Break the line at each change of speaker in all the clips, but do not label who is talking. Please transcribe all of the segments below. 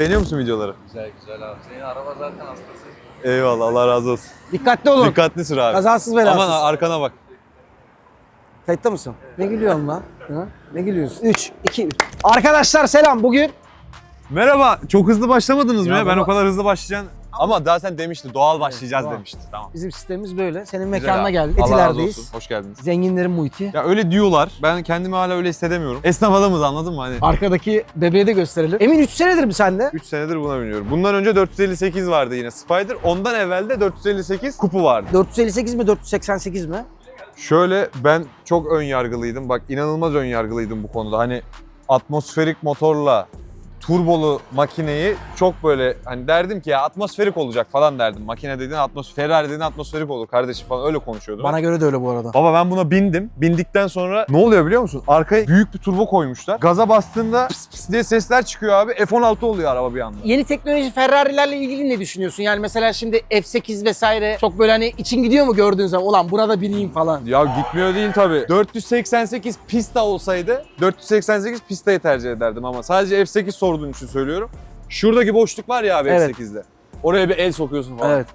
Beğeniyor musun videoları?
Güzel güzel abi. Senin araba zaten hastası.
Eyvallah Allah razı olsun.
Dikkatli olun.
Dikkatli sür abi.
Kazasız belasız.
Aman arkana bak.
Kayıtta mısın? Ne gülüyorsun lan? Ha? Ne gülüyorsun? 3, 2, 3. Arkadaşlar selam. Bugün
Merhaba. Çok hızlı başlamadınız mı
Ya
ya? Ben
baba-
o kadar hızlı başlayacağım. Ama daha sen demiştin doğal başlayacağız
doğal.
demiştin. Tamam.
bizim sistemimiz böyle. Senin
abi.
geldik.
Allah razı olsun. Hoş geldiniz.
Zenginlerin muhiti.
Ya öyle diyorlar. Ben kendimi hala öyle hissedemiyorum. Esnaf adamız anladın mı? Hani
Arkadaki bebeği de gösterelim. Emin 3 senedir mi sende?
3 senedir buna biniyorum. Bundan önce 458 vardı yine Spider. Ondan evvel de 458 kupu vardı.
458 mi 488 mi?
Şöyle ben çok ön yargılıydım. Bak inanılmaz ön yargılıydım bu konuda. Hani atmosferik motorla turbolu makineyi çok böyle hani derdim ki ya atmosferik olacak falan derdim. Makine dediğin atmosfer, Ferrari dediğin atmosferik olur kardeşim falan öyle konuşuyordum.
Bana göre de öyle bu arada.
Baba ben buna bindim. Bindikten sonra ne oluyor biliyor musun? Arkaya büyük bir turbo koymuşlar. Gaza bastığında pıs pıs diye sesler çıkıyor abi. F16 oluyor araba bir anda.
Yeni teknoloji Ferrari'lerle ilgili ne düşünüyorsun? Yani mesela şimdi F8 vesaire çok böyle hani için gidiyor mu gördüğün zaman ulan buna da bineyim falan.
Ya gitmiyor değil tabii. 488 pista olsaydı 488 pistayı tercih ederdim ama sadece F8 sorduğun için söylüyorum. Şuradaki boşluk var ya abi
Evet.
F8'de. Oraya bir el sokuyorsun falan.
Evet.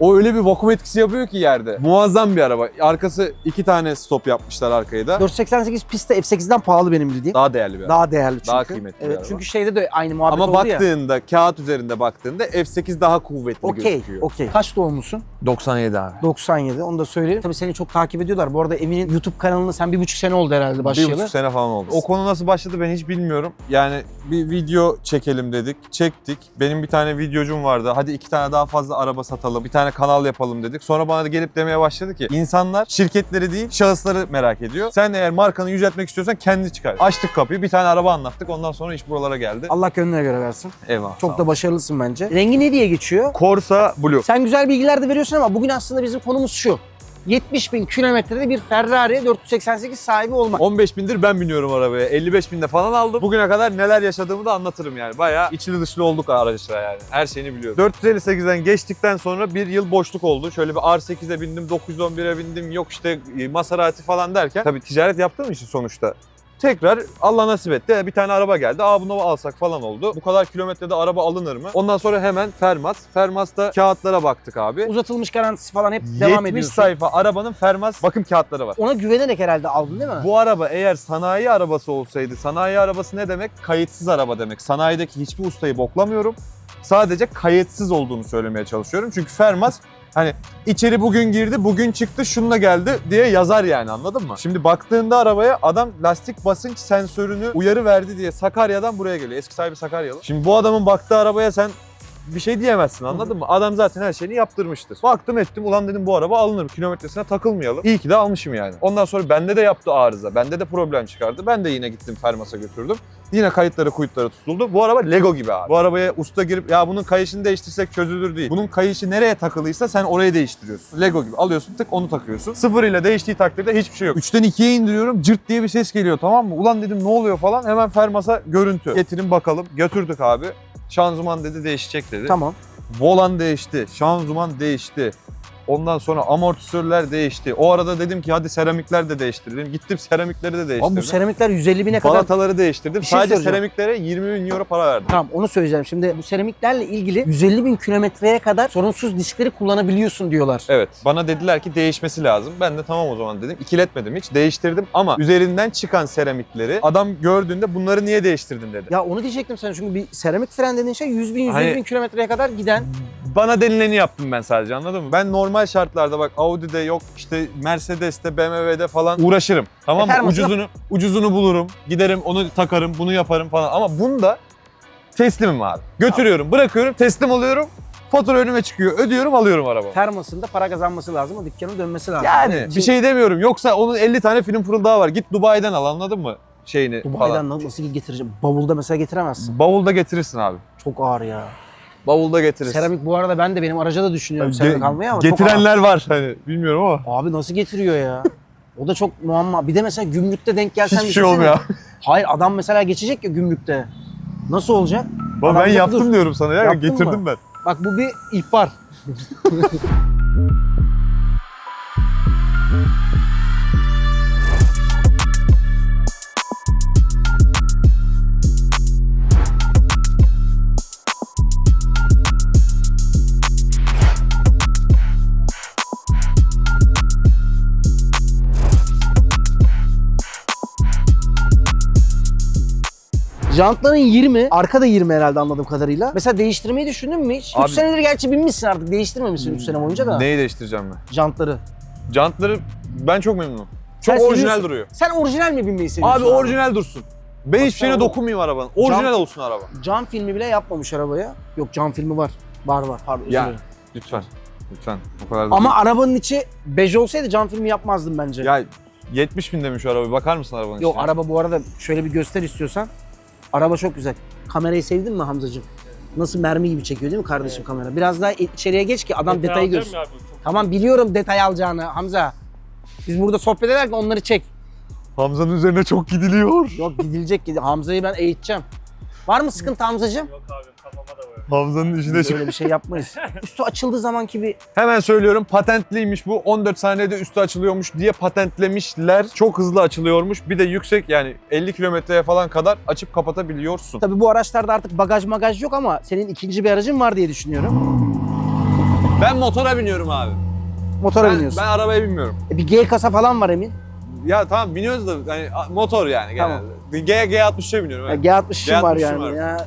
O öyle bir vakum etkisi yapıyor ki yerde. Muazzam bir araba. Arkası iki tane stop yapmışlar arkayı da.
488 piste F8'den pahalı benim bildiğim.
Daha değerli bir araba.
Daha değerli çünkü.
Daha kıymetli bir
Evet
araba.
çünkü şeyde de aynı muhabbet
Ama
oldu ya.
baktığında, kağıt üzerinde baktığında F8 daha kuvvetli
Okey,
gözüküyor.
okey. Kaç doğumlusun?
97 abi.
97. Onu da söyleyelim. Tabii seni çok takip ediyorlar. Bu arada Emin'in YouTube kanalını sen bir buçuk sene oldu herhalde
Bir
başlayalı.
buçuk sene falan oldu. O konu nasıl başladı ben hiç bilmiyorum. Yani bir video çekelim dedik. Çektik. Benim bir tane videocum vardı. Hadi iki tane daha fazla araba satalım. Bir tane kanal yapalım dedik. Sonra bana da gelip demeye başladı ki insanlar şirketleri değil şahısları merak ediyor. Sen eğer markanı yüceltmek istiyorsan kendi çıkar. Açtık kapıyı bir tane araba anlattık. Ondan sonra iş buralara geldi.
Allah gönlüne göre versin.
Eyvallah.
Çok da başarılısın bence. Rengi ne diye geçiyor?
Corsa Blue.
Sen güzel bilgiler de veriyorsun ama bugün aslında bizim konumuz şu. 70 bin kilometrede bir Ferrari 488 sahibi olmak.
15 bindir ben biniyorum arabaya. 55 binde falan aldım. Bugüne kadar neler yaşadığımı da anlatırım yani. Bayağı içli dışlı olduk araçla yani. Her şeyini biliyorum. 458'den geçtikten sonra bir yıl boşluk oldu. Şöyle bir R8'e bindim, 911'e bindim. Yok işte e, Maserati falan derken. Tabii ticaret yaptığım için sonuçta. Tekrar Allah nasip etti. Bir tane araba geldi. Aa bunu alsak falan oldu. Bu kadar kilometrede araba alınır mı? Ondan sonra hemen Fermas. Fermas'ta kağıtlara baktık abi.
Uzatılmış garantisi falan hep devam
70
ediyorsun.
sayfa arabanın Fermas bakım kağıtları var.
Ona güvenerek herhalde aldın değil mi?
Bu araba eğer sanayi arabası olsaydı, sanayi arabası ne demek? Kayıtsız araba demek. Sanayideki hiçbir ustayı boklamıyorum. Sadece kayıtsız olduğunu söylemeye çalışıyorum. Çünkü Fermas hani içeri bugün girdi, bugün çıktı, şununla geldi diye yazar yani anladın mı? Şimdi baktığında arabaya adam lastik basınç sensörünü uyarı verdi diye Sakarya'dan buraya geliyor. Eski sahibi Sakaryalı. Şimdi bu adamın baktığı arabaya sen bir şey diyemezsin anladın mı? Adam zaten her şeyini yaptırmıştır. Baktım ettim ulan dedim bu araba alınır kilometresine takılmayalım. İyi ki de almışım yani. Ondan sonra bende de yaptı arıza. Bende de problem çıkardı. Ben de yine gittim Fermas'a götürdüm. Yine kayıtları kuyutları tutuldu. Bu araba Lego gibi abi. Bu arabaya usta girip ya bunun kayışını değiştirsek çözülür değil. Bunun kayışı nereye takılıysa sen orayı değiştiriyorsun. Lego gibi alıyorsun tık onu takıyorsun. Sıfır ile değiştiği takdirde hiçbir şey yok. 3'ten 2'ye indiriyorum cırt diye bir ses geliyor tamam mı? Ulan dedim ne oluyor falan hemen Fermas'a görüntü. Getirin bakalım. Götürdük abi. Şanzıman dedi değişecek dedi.
Tamam.
Volan değişti, şanzıman değişti. Ondan sonra amortisörler değişti. O arada dedim ki hadi seramikler de değiştirelim. Gittim seramikleri de değiştirdim.
Abi bu seramikler 150 bine kadar...
Balataları değiştirdim.
Bir şey
Sadece
soracağım.
seramiklere 20 bin euro para verdim.
Tamam onu söyleyeceğim. Şimdi bu seramiklerle ilgili 150 bin kilometreye kadar sorunsuz diskleri kullanabiliyorsun diyorlar.
Evet. Bana dediler ki değişmesi lazım. Ben de tamam o zaman dedim. İkiletmedim hiç. Değiştirdim ama üzerinden çıkan seramikleri adam gördüğünde bunları niye değiştirdin dedi.
Ya onu diyecektim sana çünkü bir seramik fren dediğin şey 100 bin 150
Hani-
bin kilometreye kadar giden.
Bana denileni yaptım ben sadece anladın mı? Ben normal şartlarda bak Audi'de yok işte Mercedes'te BMW'de falan uğraşırım. Tamam mı?
Efendim,
Ucuzunu ucuzunu bulurum. Giderim onu takarım, bunu yaparım falan. Ama bunda teslimim abi. Götürüyorum, bırakıyorum, teslim oluyorum. Fatura önüme çıkıyor. Ödüyorum, alıyorum arabamı.
Termasında para kazanması lazım, o dükkanın dönmesi lazım.
Yani bir şey demiyorum. Yoksa onun 50 tane film fırıldağı var. Git Dubai'den al anladın mı? Şeyini falan.
Dubai'den nasıl getireceğim? Bavulda mesela getiremezsin.
Bavulda getirirsin abi.
Çok ağır ya.
Bavulda getirirsin.
Seramik bu arada ben de benim araca da düşünüyorum
Ge-
seramik almayı ama çok
Getirenler var hani bilmiyorum ama.
ağır. Abi nasıl getiriyor ya? O da çok muamma. Bir de mesela gümrükte denk gelsen
Hiçbir şey
düşünsene.
olmuyor.
Hayır adam mesela geçecek ya gümrükte. Nasıl olacak?
Bak ben yaptım
dur.
diyorum sana ya.
Yaptın
Getirdim
mı?
ben.
Bak bu bir ihbar. Jantların 20, arka da 20 herhalde anladığım kadarıyla. Mesela değiştirmeyi düşündün mü hiç? 3
Abi-
senedir gerçi binmişsin artık. Değiştirmemişsin 3 sene boyunca da.
Neyi değiştireceğim ben?
Jantları.
Jantları ben çok memnunum. Çok
Sen
orijinal
seviyorsun.
duruyor.
Sen orijinal mi binmeyi seviyorsun?
Abi orijinal dursun. Ben hiçbir şeyine
oğlum.
dokunmayayım arabanın. Orijinal
Jant-
olsun araba.
Cam filmi bile yapmamış arabaya. Yok cam filmi var. Var var. Pardon özür
Ya.
dilerim.
Lütfen. Lütfen. O kadar da
Ama arabanın içi bej olsaydı cam filmi yapmazdım bence.
değil. Ya 70 bin demiş şu araba. Bakar mısın arabanın
Yok
içine?
araba bu arada şöyle bir göster istiyorsan. Araba çok güzel. Kamerayı sevdin mi Hamzacığım? Nasıl mermi gibi çekiyor değil mi kardeşim kamera? Biraz daha içeriye geç ki adam detayı görsün. Tamam biliyorum detay alacağını Hamza. Biz burada sohbet ederken onları çek.
Hamza'nın üzerine çok gidiliyor.
Yok gidilecek gidi. Hamza'yı ben eğiteceğim. Var mı sıkıntı Hamzacığım?
Yok abi kafama da var.
Hamza'nın işine
Biz
çok...
öyle bir şey yapmayız. Üstü açıldığı zamanki bir
Hemen söylüyorum patentliymiş bu. 14 saniyede üstü açılıyormuş diye patentlemişler. Çok hızlı açılıyormuş. Bir de yüksek yani 50 kilometreye falan kadar açıp kapatabiliyorsun.
Tabii bu araçlarda artık bagaj magaj yok ama senin ikinci bir aracın var diye düşünüyorum.
Ben motora biniyorum abi.
Motora
Ben,
biniyorsun.
ben arabaya binmiyorum.
E bir G kasa falan var Emin.
Ya tamam biniyoruz da hani motor yani
Tamam.
genelde. G, G60'a biniyorum.
Ya
Evet.
G60'ın var
G60'ım
yani.
var.
Ya.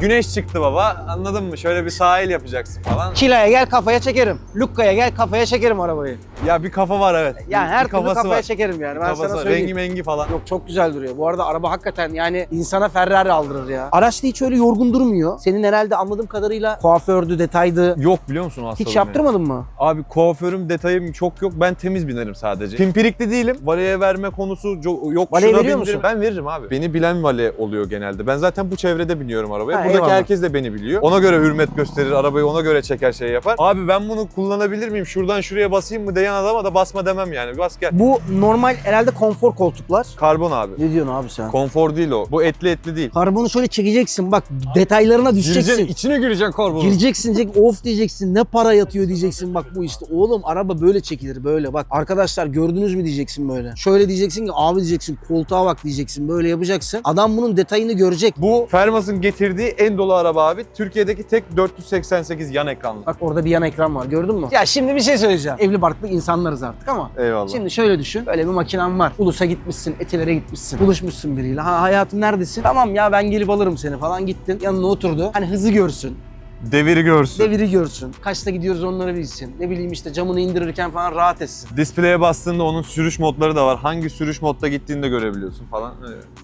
Güneş çıktı baba anladın mı? Şöyle bir sahil yapacaksın falan.
Kila'ya gel kafaya çekerim. Lukka'ya gel kafaya çekerim arabayı.
Ya bir kafa var evet.
Yani
Bir
her türlü
kafası
kafaya
var.
çekerim yani. Ben
Kafası
sana
var.
söyleyeyim.
Rengi mengi falan.
Yok çok güzel duruyor. Bu arada araba hakikaten yani insana Ferrari aldırır ya. Araç da hiç öyle yorgun durmuyor. Senin herhalde anladığım kadarıyla kuafördü, detaydı.
Yok biliyor musun o hastalığımı?
Hiç yaptırmadın mı?
Abi kuaförüm detayım çok yok. Ben temiz binerim sadece. Pimpirikli değilim. Valeye verme konusu yok.
Valeye
şuna
veriyor
bindirim.
musun?
Ben veririm abi. Beni bilen vale oluyor genelde. Ben zaten bu çevrede biniyorum arabaya.
Ha,
Buradaki
eyvallah.
herkes de beni biliyor. Ona göre hürmet gösterir. Arabayı ona göre çeker şey yapar. Abi ben bunu kullanabilir miyim? Şuradan şuraya basayım mı diyen adama da basma demem yani. Bas gel.
Bu normal herhalde konfor koltuklar.
Karbon abi.
Ne diyorsun abi sen?
Konfor değil o. Bu etli etli değil.
Karbonu şöyle çekeceksin bak detaylarına düşeceksin.
Gireceksin, içine gireceksin karbonu.
Gireceksin diyecek, of diyeceksin ne para yatıyor diyeceksin bak bu işte oğlum araba böyle çekilir böyle bak arkadaşlar gördünüz mü diyeceksin böyle. Şöyle diyeceksin ki abi diyeceksin koltuğa bak diyeceksin böyle yapacaksın. Adam bunun detayını görecek.
Bu Fermas'ın getirdiği en dolu araba abi. Türkiye'deki tek 488 yan ekranlı.
Bak orada bir yan ekran var gördün mü? Ya şimdi bir şey söyleyeceğim. Evli barklı insanlarız artık ama
Eyvallah.
Şimdi şöyle düşün. Böyle bir makinen var. Ulus'a gitmişsin, Etiler'e gitmişsin. Buluşmuşsun biriyle. Ha hayatım neredesin? Tamam ya ben gelip alırım seni falan. Gittin. Yanına oturdu. Hani hızı görsün.
Deviri görsün.
Deviri görsün. Kaçta gidiyoruz onları bilsin. Ne bileyim işte camını indirirken falan rahat etsin.
Display'e bastığında onun sürüş modları da var. Hangi sürüş modda gittiğini de görebiliyorsun falan.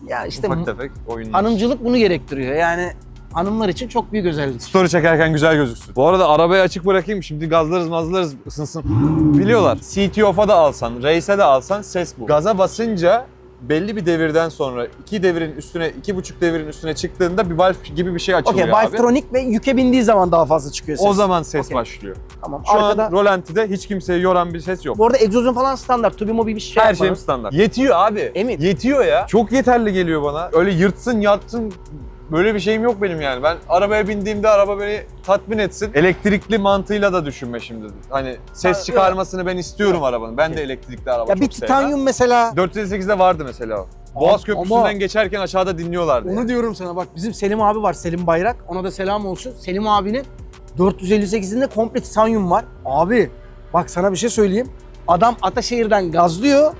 Ya işte
Ufak tefek oyunlar.
hanımcılık bunu gerektiriyor. Yani hanımlar için çok büyük özellik.
Story çekerken güzel gözüksün. Bu arada arabayı açık bırakayım. Şimdi gazlarız mazlarız ısınsın. Biliyorlar. CT off'a da alsan, race'e de alsan ses bu. Gaza basınca belli bir devirden sonra iki devirin üstüne, iki buçuk devirin üstüne çıktığında bir valve gibi bir şey açılıyor
Okey,
abi.
Valvetronic ve yüke bindiği zaman daha fazla çıkıyor ses.
O zaman ses
Okey.
başlıyor.
Tamam.
Şu
Arkada...
an rolantide hiç kimseyi yoran bir ses yok.
Bu arada egzozun falan standart. Tubi mobi bir şey
Her
yapmadım.
şeyim standart. Yetiyor abi.
Emin.
Yetiyor ya. Çok yeterli geliyor bana. Öyle yırtsın yatsın böyle bir şeyim yok benim yani. Ben arabaya bindiğimde araba beni tatmin etsin. Elektrikli mantığıyla da düşünme şimdi. Hani ses
Ha,
çıkarmasını ben istiyorum arabanın. Ben de elektrikli araba
Ya
çok
bir titanyum mesela.
sevmem. 458'de vardı mesela o. Boğaz
Ama-
Köprüsü'nden geçerken aşağıda dinliyorlardı.
Onu
yani.
diyorum sana bak bizim Selim abi var Selim Bayrak ona da selam olsun. Selim abinin 458'inde komple titanyum var. Abi bak sana bir şey söyleyeyim. Adam Ataşehir'den gazlıyor.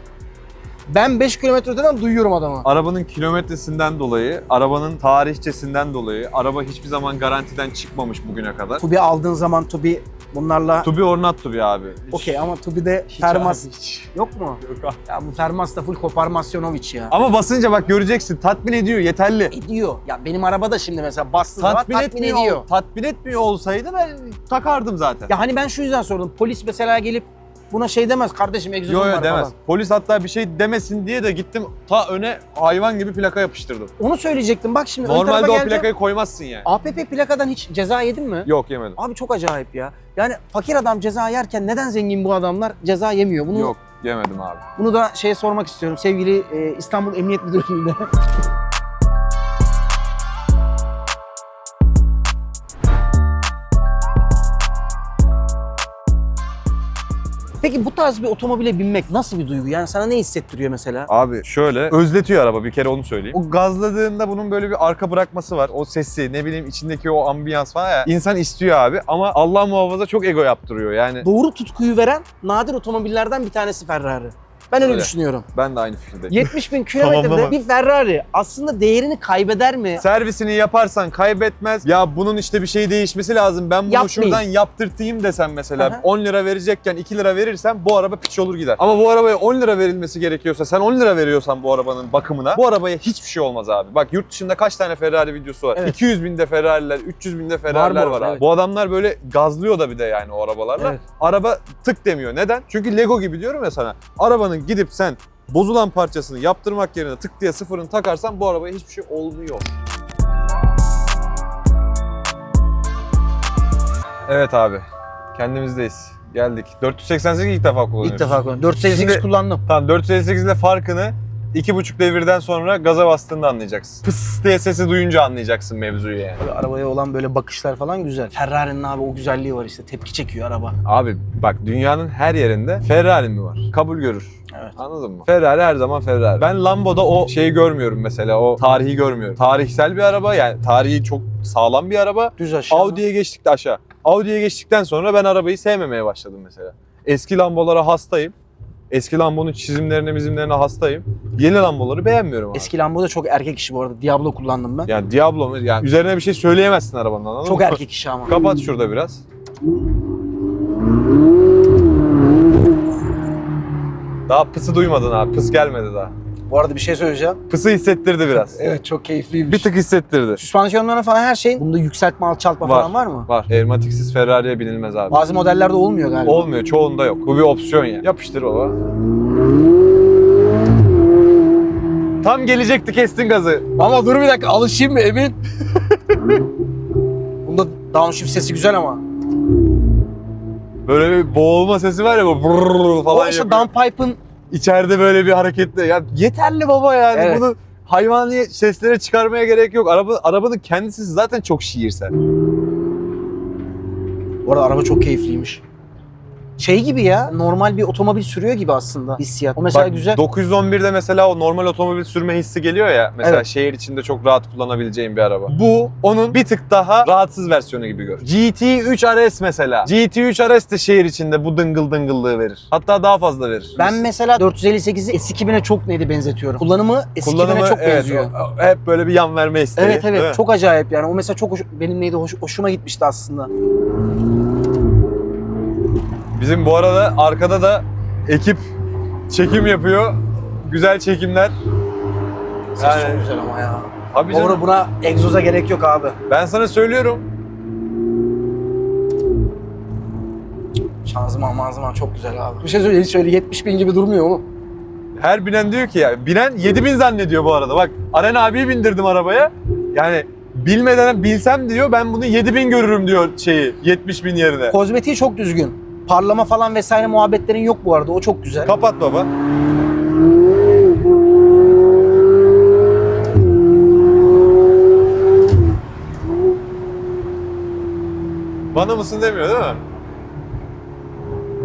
Ben 5 kilometre öteden duyuyorum adamı.
Arabanın kilometresinden dolayı, arabanın tarihçesinden dolayı, araba hiçbir zaman garantiden çıkmamış bugüne kadar.
Tubi aldığın zaman Tubi bunlarla
To be or not to be abi. Hiç-
okey ama Tubi'de
hiç
Fermas
abi, hiç.
yok mu?
Yok abi.
Ya bu Fermas da full Koparmasyonovic ya.
Ama basınca bak göreceksin tatmin ediyor yeterli.
Ediyor. Ya benim araba da şimdi mesela bastığı zaman
Tatmin,
tatmin
etmiyor,
ediyor.
tatmin etmiyor olsaydı ben takardım zaten.
Ya hani ben şu yüzden sordum. Polis mesela gelip buna şey demez kardeşim egzozun
Yo
var
yo demez.
falan.
Polis hatta bir şey demesin diye de gittim ta öne hayvan gibi plaka yapıştırdım.
Onu söyleyecektim. Bak şimdi ön
Normalde
tarafa
o
geleceğim.
plakayı koymazsın yani.
APP plakadan hiç ceza yedin mi?
Yok yemedim.
Abi çok acayip ya. Yani fakir adam ceza yerken neden zengin bu adamlar ceza yemiyor? Bunu
Yok yemedim abi.
bunu da şeye sormak istiyorum sevgili e, İstanbul Emniyet Müdürlüğü'nde. Peki bu tarz bir otomobile binmek nasıl bir duygu? Yani sana ne hissettiriyor mesela?
Abi şöyle özletiyor araba bir kere onu söyleyeyim. O gazladığında bunun böyle bir arka bırakması var. O sesi ne bileyim içindeki o ambiyans falan ya. İnsan istiyor abi ama Allah muhafaza çok ego yaptırıyor yani.
Doğru tutkuyu veren nadir otomobillerden bir tanesi Ferrari. Ben öyle
Öyle.
düşünüyorum.
Ben de aynı fikirdeyim.
70 bin kilometrede bir Ferrari aslında değerini kaybeder mi?
Servisini yaparsan kaybetmez. Ya bunun işte bir şey değişmesi lazım. Ben bunu
Yapmayayım.
şuradan yaptırtayım desem mesela.
Aha.
10 lira verecekken 2 lira verirsen bu araba piç olur gider. Ama bu arabaya 10 lira verilmesi gerekiyorsa sen 10 lira veriyorsan bu arabanın bakımına bu arabaya hiçbir şey olmaz abi. Bak yurt dışında kaç tane Ferrari videosu var?
Evet.
200 binde Ferrari'ler, 300 binde Ferrari'ler
bu
var,
arada,
abi.
evet.
Bu adamlar böyle gazlıyor da bir de yani o arabalarla.
Evet.
Araba tık demiyor. Neden? Çünkü Lego gibi diyorum ya sana. Arabanın gidip sen bozulan parçasını yaptırmak yerine tık diye sıfırını takarsan bu arabaya hiçbir şey olmuyor. Evet abi. Kendimizdeyiz. Geldik. 488 ilk defa kullanıyoruz.
İlk defa kullanıyorum. 458
Şimdi-
kullandım.
Tamam 458 ile farkını iki buçuk devirden sonra gaza bastığında anlayacaksın. Pıs diye sesi duyunca anlayacaksın mevzuyu yani.
Böyle arabaya olan böyle bakışlar falan güzel. Ferrari'nin abi o güzelliği var işte. Tepki çekiyor araba.
Abi bak dünyanın her yerinde Ferrari mi var? Kabul görür.
Evet.
Anladın mı? Ferrari her zaman Ferrari. Ben Lambo'da o şeyi görmüyorum mesela. O tarihi görmüyorum. Tarihsel bir araba yani tarihi çok sağlam bir araba.
Düz aşağı.
Audi'ye geçtik de aşağı. Audi'ye geçtikten sonra ben arabayı sevmemeye başladım mesela. Eski Lambo'lara hastayım. Eski Lambo'nun çizimlerine mizimlerine hastayım. Yeni Lambo'ları beğenmiyorum abi.
Eski Lambo da çok erkek işi bu arada. Diablo kullandım ben.
Yani Diablo mu? Yani üzerine bir şey söyleyemezsin arabanın anladın
çok
mı?
erkek işi ama.
Kapat şurada biraz. Daha pısı duymadın abi. Pıs gelmedi daha.
Bu arada bir şey söyleyeceğim.
Pısı hissettirdi biraz.
Evet çok keyifliymiş.
Bir tık hissettirdi.
Süspansiyonlarına falan her şey. Bunda yükseltme, alçaltma
Var.
falan var mı?
Var. Elmatiksiz Ferrari'ye binilmez abi.
Bazı modellerde olmuyor galiba.
Olmuyor. Çoğunda yok. Bu bir opsiyon ya. Yapıştır baba. Tam gelecekti kestin gazı.
Ama dur bir dakika alışayım mı Emin? Bunda downshift sesi güzel ama.
Böyle bir boğulma sesi var ya bu falan
o işte
yapıyor.
downpipe'ın
İçeride böyle bir hareketli. Ya yeterli baba yani.
Evet.
Bunu hayvani seslere çıkarmaya gerek yok. Araba, arabanın kendisi zaten çok şiirsel.
Bu arada araba çok keyifliymiş. Şey gibi ya, normal bir otomobil sürüyor gibi aslında hissiyat. O mesela
Bak,
güzel.
911'de mesela o normal otomobil sürme hissi geliyor ya. Mesela
Evet.
şehir içinde çok rahat kullanabileceğin bir araba. Bu onun bir tık daha rahatsız versiyonu gibi gör. GT3 RS mesela. GT3 RS de şehir içinde bu dıngıl dıngıllığı verir. Hatta daha fazla verir.
Ben mesela 458'i S2000'e çok neydi benzetiyorum. Kullanımı S2000'e
Kullanımı
çok
evet,
benziyor.
o- hep böyle bir yan verme isteği.
Evet
değil mi?
evet çok acayip yani. O mesela çok hoş, benim neydi hoş- hoşuma gitmişti aslında.
Bizim bu arada arkada da ekip çekim yapıyor. Güzel çekimler. Yani-
çok güzel ama ya.
Abi canım,
Doğru buna egzoza gerek yok abi.
ben sana söylüyorum.
Şanzıman manzıman çok güzel abi. Bir şey söyleyeyim hiç öyle 70 bin gibi durmuyor mu?
Her binen diyor ki ya, binen 7000 zannediyor bu arada. Bak Aren abiyi bindirdim arabaya. Yani bilmeden bilsem diyor ben bunu 7000 görürüm diyor şeyi 70 bin yerine.
Kozmetiği çok düzgün. Parlama falan vesaire muhabbetlerin yok bu arada. O çok güzel.
Kapat baba. Bana mısın demiyor değil mi?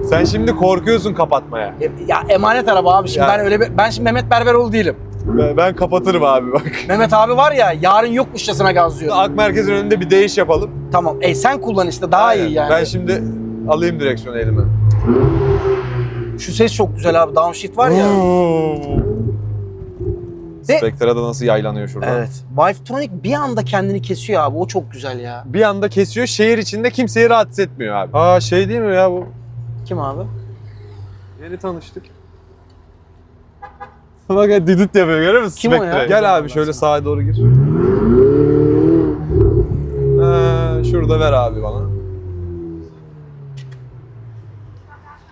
Sen şimdi korkuyorsun kapatmaya.
E, Ya emanet araba abi. Şimdi
Ya.
ben öyle bir- ben şimdi Mehmet Berberoğlu değilim.
Ben, ben kapatırım abi bak.
Mehmet abi var ya yarın yokmuşçasına gazlıyor.
Ak merkezin önünde bir değiş yapalım.
Tamam. E sen kullan işte daha
Aynen.
iyi yani.
Ben şimdi alayım direksiyonu elime.
Şu ses çok güzel abi. Downshift var ya. Ve-
Spectra'da nasıl yaylanıyor şurada.
evet. Vivetronic bir anda kendini kesiyor abi. O çok güzel ya.
Bir anda kesiyor şehir içinde kimseyi rahatsız etmiyor abi. Aa şey değil mi ya bu?
Kim abi?
Yeni tanıştık. Bak ya düdüt yapıyor görüyor musun
Kim o ya?
Spectre? Gel abi şöyle sağa doğru gir. Ha, şurada ver abi bana.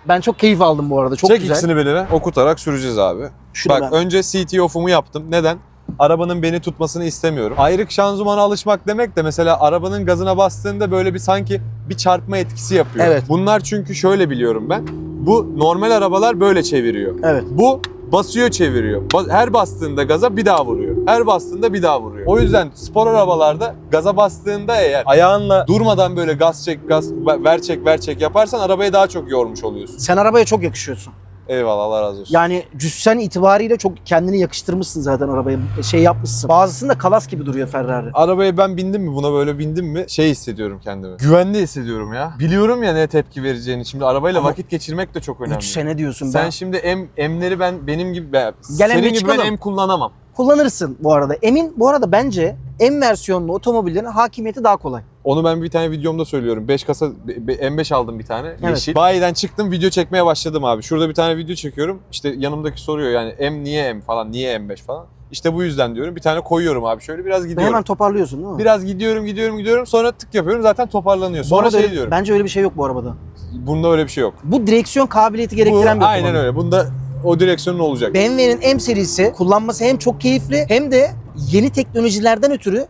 Ben çok keyif aldım bu arada. Çok
Çek
güzel.
ikisini beline okutarak süreceğiz abi.
Şunu
Bak
ben-
önce CT off'umu yaptım. Neden? Arabanın beni tutmasını istemiyorum. Ayrık şanzımana alışmak demek de mesela arabanın gazına bastığında böyle bir sanki bir çarpma etkisi yapıyor.
Evet.
Bunlar çünkü şöyle biliyorum ben. Bu normal arabalar böyle çeviriyor.
Evet.
Bu basıyor çeviriyor. Her bastığında gaza bir daha vuruyor. Her bastığında bir daha vuruyor. O yüzden spor arabalarda gaza bastığında eğer ayağınla durmadan böyle gaz çek, gaz ver çek, ver çek yaparsan arabayı daha çok yormuş oluyorsun.
Sen arabaya çok yakışıyorsun.
Eyvallah Allah razı olsun.
Yani cüssen itibariyle çok kendini yakıştırmışsın zaten arabaya. Şey yapmışsın. Bazısında kalas gibi duruyor Ferrari.
Arabaya ben bindim mi buna böyle bindim mi şey hissediyorum kendimi. Güvenli hissediyorum ya. Biliyorum ya ne tepki vereceğini. Şimdi arabayla
Ama
vakit geçirmek de çok önemli.
3 sene diyorsun
Sen
ben.
şimdi em, emleri ben benim gibi ben, senin
Emre
gibi ben
çıkalım.
em kullanamam.
Kullanırsın bu arada. Emin bu arada bence M versiyonlu otomobillerin hakimiyeti daha kolay.
Onu ben bir tane videomda söylüyorum. 5 kasa be- be- M5 aldım bir tane.
Evet.
Yeşil. Bayiden çıktım video çekmeye başladım abi. Şurada bir tane video çekiyorum. İşte yanımdaki soruyor yani M niye M falan niye M5 falan. İşte bu yüzden diyorum. Bir tane koyuyorum abi şöyle biraz gidiyorum.
hemen toparlıyorsun değil mi?
Biraz gidiyorum gidiyorum gidiyorum sonra tık yapıyorum zaten toparlanıyor. Sonra şey
öyle-
diyorum.
Bence öyle bir şey yok bu arabada.
Bunda öyle bir şey yok.
Bu direksiyon kabiliyeti gerektiren
Bu,
bir
aynen
otomobil.
öyle. Bunda o direksiyonun olacak.
BMW'nin M serisi kullanması hem çok keyifli hem de yeni teknolojilerden ötürü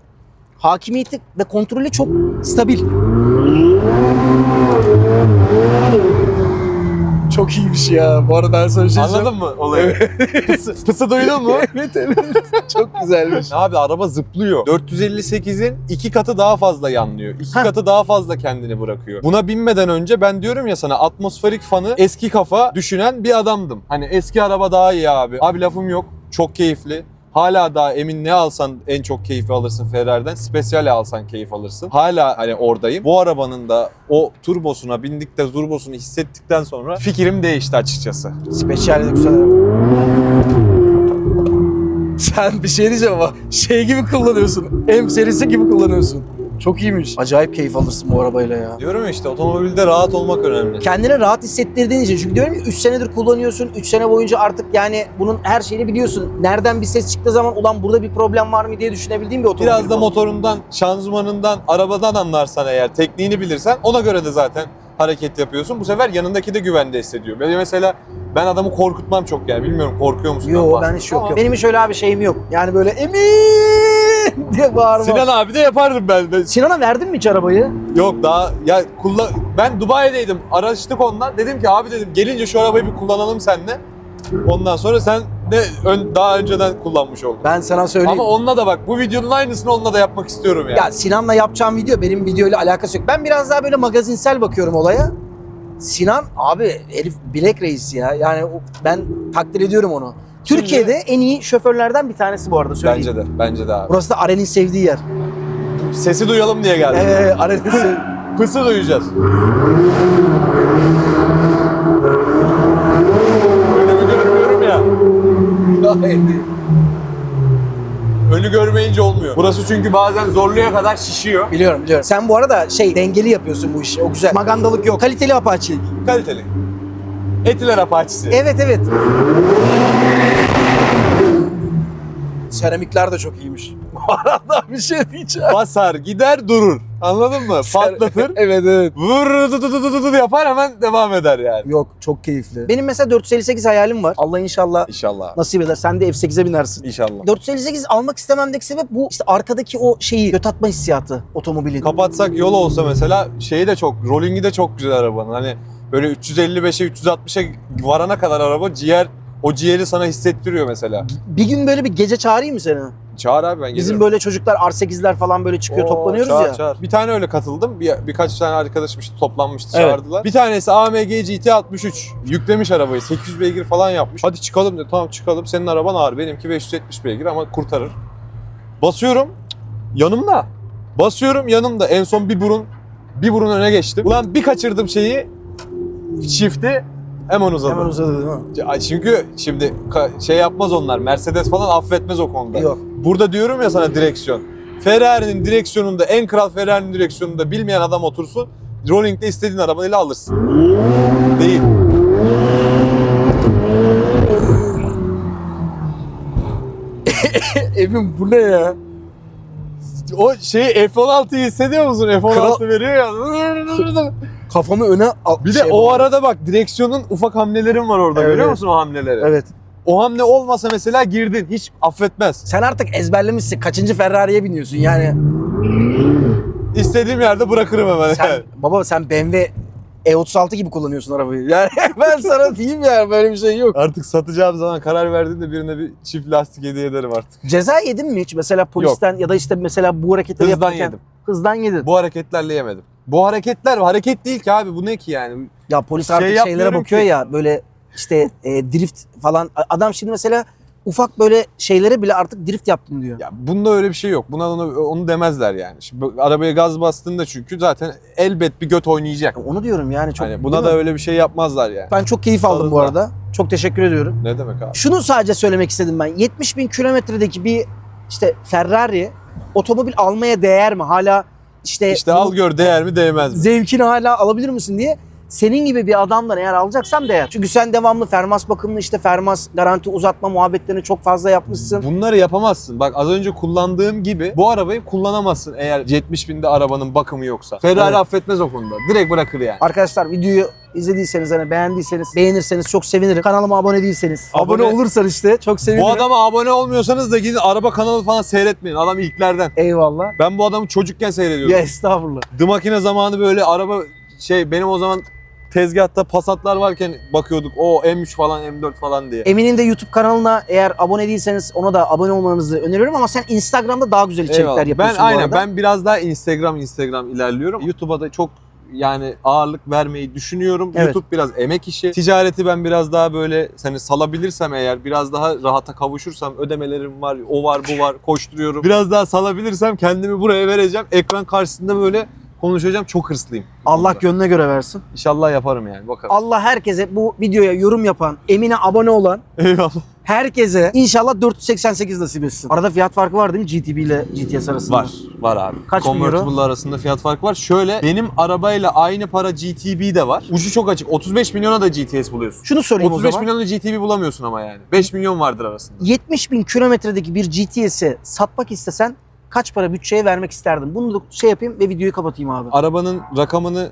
hakimiyeti ve kontrolü çok stabil. Çok iyiymiş ya. Bu arada ben sana şey
Anladın mı olayı? pısı, pısı duydun mu?
evet evet. çok güzelmiş.
Abi araba zıplıyor. 458'in iki katı daha fazla yanlıyor. İki katı daha fazla kendini bırakıyor. Buna binmeden önce ben diyorum ya sana atmosferik fanı eski kafa düşünen bir adamdım. Hani eski araba daha iyi abi. Abi lafım yok. Çok keyifli. Hala daha emin ne alsan en çok keyfi alırsın Ferrari'den. Spesyale alsan keyif alırsın. Hala hani oradayım. Bu arabanın da o turbosuna bindik de turbosunu hissettikten sonra fikrim değişti açıkçası.
Spesyal de güzel araba. Sen bir şey diyeceğim ama şey gibi kullanıyorsun. M serisi gibi kullanıyorsun. Çok iyiymiş. Acayip keyif alırsın bu arabayla ya.
Diyorum ya işte otomobilde rahat olmak önemli.
Kendine rahat hissettirdiğin için. Çünkü diyorum ya 3 senedir kullanıyorsun. 3 sene boyunca artık yani bunun her şeyini biliyorsun. Nereden bir ses çıktığı zaman ulan burada bir problem var mı diye düşünebildiğin bir otomobil.
Biraz da
bu.
motorundan, şanzımanından, arabadan anlarsan eğer, tekniğini bilirsen ona göre de zaten hareket yapıyorsun. Bu sefer yanındaki de güvende hissediyor. Benim mesela ben adamı korkutmam çok yani. Bilmiyorum korkuyor musun?
Yo ben hiç yok. yok. Benim hiç öyle abi şeyim yok. Yani böyle emin diye bağırma.
Sinan abi de yapardım ben. Ben-
Sinan'a verdin mi hiç arabayı?
Yok daha ya kullan ben Dubai'deydim. Araştık ondan. Dedim ki abi dedim gelince şu arabayı bir kullanalım seninle. Ondan sonra sen de ön, daha önceden kullanmış oldun.
Ben sana söyleyeyim.
Ama onunla da bak bu videonun aynısını onunla da yapmak istiyorum yani.
Ya Sinan'la yapacağım video benim videoyla alakası yok. Ben biraz daha böyle magazinsel bakıyorum olaya. Sinan abi herif bilek reis ya. Yani ben takdir ediyorum onu.
Şimdi-
Türkiye'de en iyi şoförlerden bir tanesi bu arada söyleyeyim.
Bence de, bence de abi.
Burası da Aren'in sevdiği yer.
Sesi duyalım diye geldim.
Ee, Aren'in sevdiği.
Pısı duyacağız. Önümü görmüyorum ya. Önü görmeyince olmuyor. Burası çünkü bazen zorluya kadar şişiyor.
biliyorum biliyorum. Sen bu arada şey dengeli yapıyorsun bu işi. O güzel. Magandalık yok. Kaliteli apaçilik.
Kaliteli. Etiler apaçisi.
Evet evet. Seramikler de çok iyiymiş. Bu arada bir şey diyeceğim.
Basar, gider, durur. Anladın mı? Patlatır.
evet evet.
Vur du- du- du- du- du- du yapar hemen devam eder yani.
Yok çok keyifli. Benim mesela 458 hayalim var. Allah inşallah
İnşallah.
nasip eder. Sen de F8'e binersin.
İnşallah.
458 almak istememdeki sebep bu işte arkadaki o şeyi göt atma hissiyatı otomobilin.
Kapatsak yol olsa mesela şeyi de çok, rollingi de çok güzel arabanın. Hani böyle 355'e 360'a varana kadar araba ciğer o ciğeri sana hissettiriyor mesela.
Bir gün böyle bir gece çağırayım mı seni?
Çağır abi ben gelirim.
Bizim böyle çocuklar R8'ler falan böyle çıkıyor
Oo,
toplanıyoruz
çağır,
ya.
Çağır. Bir tane öyle katıldım. Bir, birkaç tane arkadaşım işte toplanmıştı
Evet.
çağırdılar. Bir tanesi AMG GT63. Yüklemiş arabayı. 800 beygir falan yapmış. Hadi çıkalım dedi. Tamam çıkalım. Senin araban ağır. Benimki 570 beygir ama kurtarır. Basıyorum. Yanımda. Basıyorum yanımda. En son bir burun bir burun öne geçtim. Ulan bir kaçırdım şeyi. Çifti hemen uzadı.
Hemen uzadı değil mi?
Çünkü şimdi şey yapmaz onlar. Mercedes falan affetmez o konuda.
Yok.
Burada diyorum ya sana direksiyon. Ferrari'nin direksiyonunda, en kral Ferrari'nin direksiyonunda bilmeyen adam otursun. Rolling'de istediğin arabayla alırsın. Değil.
Emin bu ne ya?
O şey F16'yı hissediyor musun? F16 veriyor ya.
Kafamı öne al.
Bir de
şey
o
yapalım.
arada bak direksiyonun ufak hamlelerin var orada.
Evet,
Görüyor musun o hamleleri?
Evet.
O hamle olmasa mesela girdin. Hiç affetmez.
Sen artık ezberlemişsin. Kaçıncı Ferrari'ye biniyorsun yani.
İstediğim yerde bırakırım hemen.
Sen, baba sen BMW E36 gibi kullanıyorsun arabayı. Yani ben sana diyeyim yani böyle bir şey yok.
Artık satacağım zaman karar verdiğimde birine bir çift lastik hediye ederim artık.
Ceza yedin mi hiç? Mesela polisten ya da işte mesela bu hareketleri
Hızdan
yaparken.
yedim.
Hızdan yedin.
Bu hareketlerle yemedim. Bu hareketler hareket değil ki abi. Bu ne ki yani?
Ya polis
Şey
artık şeylere bakıyor
ki.
ya böyle işte e, drift falan. Adam şimdi mesela ufak böyle şeylere bile artık drift yaptım diyor.
Ya bunda öyle bir şey yok. Buna onu, onu demezler yani. Şimdi bu arabaya gaz bastığında çünkü zaten elbet bir göt oynayacak.
Onu diyorum yani çok.
Hani buna da
mi?
öyle bir şey yapmazlar yani.
Ben çok keyif aldım bu
Tadında.
arada. Çok teşekkür ediyorum.
Ne demek abi?
Şunu sadece söylemek istedim ben. 70 bin kilometredeki bir işte Ferrari otomobil almaya değer mi? Hala işte,
İşte al gör değer mi değmez mi?
zevkini hala alabilir misin diye senin gibi bir adamdan eğer alacaksam değer. Çünkü sen devamlı fermas bakımını işte fermas garanti uzatma muhabbetlerini çok fazla yapmışsın.
Bunları yapamazsın. Bak az önce kullandığım gibi bu arabayı kullanamazsın eğer 70 binde arabanın bakımı yoksa. Ferrari
Evet.
affetmez o konuda. Direkt bırakır yani.
Arkadaşlar videoyu izlediyseniz hani beğendiyseniz beğenirseniz çok sevinirim. Kanalıma abone değilseniz abone,
Abone-
olursan işte çok sevinirim.
Bu adama abone olmuyorsanız da gidin araba kanalı falan seyretmeyin. Adam ilklerden.
Eyvallah.
Ben bu adamı çocukken seyrediyordum.
Ya estağfurullah.
The Makine zamanı böyle araba şey benim o zaman tezgahta Passat'lar varken bakıyorduk. O M3 falan M4 falan diye.
Emin'in de YouTube kanalına eğer abone değilseniz ona da abone olmanızı öneriyorum ama sen Instagram'da daha güzel içerikler
Eyvallah.
yapıyorsun
Ben
bu
aynen
arada.
ben biraz daha Instagram Instagram ilerliyorum. YouTube'a da çok yani ağırlık vermeyi düşünüyorum.
Evet.
YouTube biraz emek işi. Ticareti ben biraz daha böyle hani salabilirsem eğer biraz daha rahata kavuşursam ödemelerim var, o var, bu var, koşturuyorum. Biraz daha salabilirsem kendimi buraya vereceğim. Ekran karşısında böyle konuşacağım. Çok hırslıyım.
Allah gönlüne göre versin.
İnşallah yaparım yani bakalım.
Allah herkese bu videoya yorum yapan, Emin'e abone olan
Eyvallah.
herkese inşallah 488 nasip etsin. Arada fiyat farkı var değil mi GTB ile GTS arasında?
Var. Var abi.
Kaç bin euro?
Convertible arasında fiyat farkı var. Şöyle benim arabayla aynı para GTB de var. Ucu çok açık. 35 milyona da GTS buluyorsun.
Şunu sorayım
35
o zaman.
milyonda GTB bulamıyorsun ama yani. 5 milyon vardır arasında.
70 bin kilometredeki bir GTS'i satmak istesen kaç para bütçeye vermek isterdin? Bunu da şey yapayım ve videoyu kapatayım abi.
Arabanın rakamını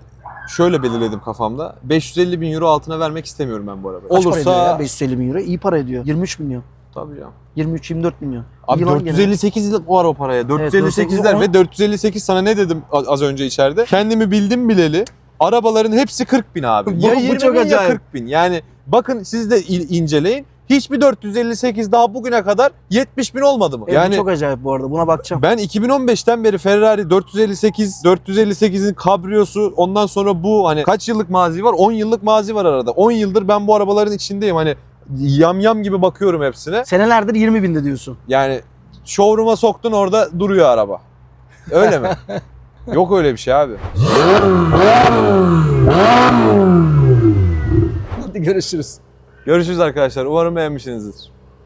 şöyle belirledim kafamda. 550 bin euro altına vermek istemiyorum ben bu arabayı.
Kaç para ediyor ya?
Olursa
550 bin euro. İyi para ediyor. 23 milyon.
tabii ya.
23-24 milyon.
Abi
Yılan gene.
458 var o paraya. 458'ler
on-
ve 458 sana ne dedim az önce içeride? Kendimi bildim bileli. Arabaların hepsi 40 bin abi.
Bu-
ya
bu
20
çok
bin ya
acayip.
40 bin. Yani bakın siz de inceleyin. Hiçbir 458 daha bugüne kadar 70 bin olmadı mı?
Evet,
yani
çok acayip bu arada. Buna bakacağım.
ben 2015'ten beri Ferrari 458, 458'in kabriyosu ondan sonra bu hani kaç yıllık mazi var? 10 yıllık mazi var arada. 10 yıldır ben bu arabaların içindeyim. Hani yam yam gibi bakıyorum hepsine.
Senelerdir 20 binde diyorsun.
Yani showroom'a soktun orada duruyor araba. Öyle mi? Yok öyle bir şey abi.
Hadi görüşürüz.
Görüşürüz arkadaşlar. Umarım beğenmişsinizdir.